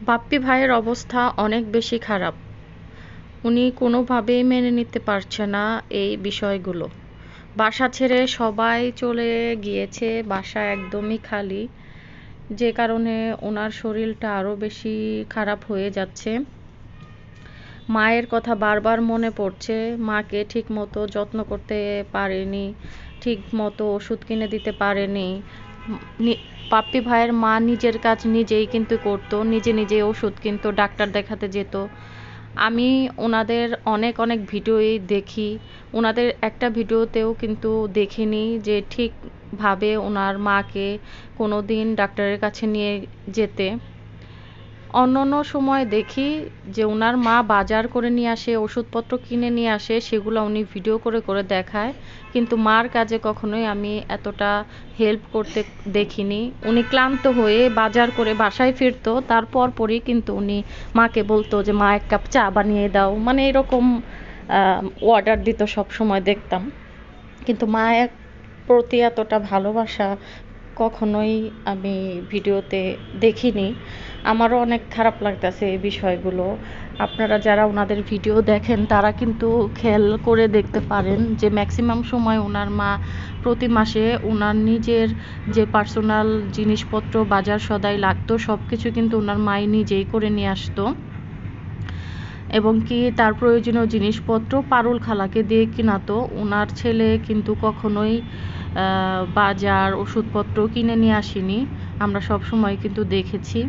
বাপ্পি ভাইয়ের অবস্থা অনেক বেশি খারাপ। উনি কোনোভাবেই মেনে নিতে পারছে না এই বিষয়গুলো। বাসা ছেড়ে সবাই চলে গিয়েছে, বাসা একদমই খালি। যে কারণে ওনার শরীরটা আরও বেশি খারাপ হয়ে যাচ্ছে। মায়ের কথা বারবার মনে পড়ছে, মাকে ঠিক মতো যত্ন করতে পারেনি ঠিক মতো ওষুধ কিনে দিতে পারেনি পাপ্পি ভাইয়ের মা নিজের কাজ নিজেই কিন্তু করতো, নিজে নিজে ওষুধ কিনতো, ডাক্তার দেখাতে যেত। আমি ওনাদের অনেক অনেক ভিডিওই দেখি। ওনাদের একটা ভিডিওতেও কিন্তু দেখিনি যে ঠিকভাবে ওনার মাকে কোনো দিন ডাক্তারের কাছে নিয়ে যেতে। অন্য অন্য সময় দেখি যে ওনার মা বাজার করে নিয়ে আসে, ওষুধপত্র কিনে নিয়ে আসে, সেগুলো উনি ভিডিও করে করে দেখায়। কিন্তু মার কাজে কখনোই আমি এতটা হেল্প করতে দেখিনি। উনি ক্লান্ত হয়ে বাজার করে বাসায় ফিরতো, তারপর পরই কিন্তু উনি মাকে বলতো যে, মা, এক কাপ চা বানিয়ে দাও। মানে এরকম অর্ডার দিত সব সময় দেখতাম। কিন্তু মা এক প্রতি এতটা ভালোবাসা কখনোই আমি ভিডিওতে দেখিনি। আমারও অনেক খারাপ লাগতেছে এই বিষয়গুলো। আপনারা যারা ওনাদের ভিডিও দেখেন, তারা কিন্তু খেয়াল করে দেখতে পারেন যে ম্যাক্সিমাম সময় ওনার মা প্রতি মাসে ওনার নিজের যে পার্সোনাল জিনিসপত্র, বাজার সদাই লাগতো সব কিছু কিন্তু ওনার মাই নিজেই করে নিয়ে আসতো। এবং কি তার প্রয়োজনীয় জিনিসপত্র পারুল খালাকে দিয়ে কিনাতো, ওনার ছেলে কিন্তু কখনোই বাজার, ওষুধপত্র কিনে নিয়ে আসেনি। আমরা সব সময় কিন্তু দেখেছি।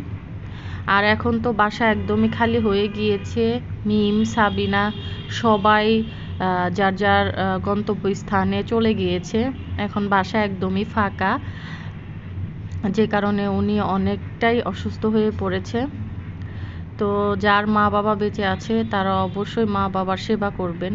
আর এখন তো বাসা একদমই খালি হয়ে গিয়েছে। মিম, সাবিনা সবাই যার যার গন্তব্যস্থানে চলে গিয়েছে। এখন বাসা একদমই ফাঁকা। যে কারণে উনি অনেকটাই অসুস্থ হয়ে পড়েছে। তো যার মা বাবা বেঁচে আছে, তারা অবশ্যই মা বাবার সেবা করবেন।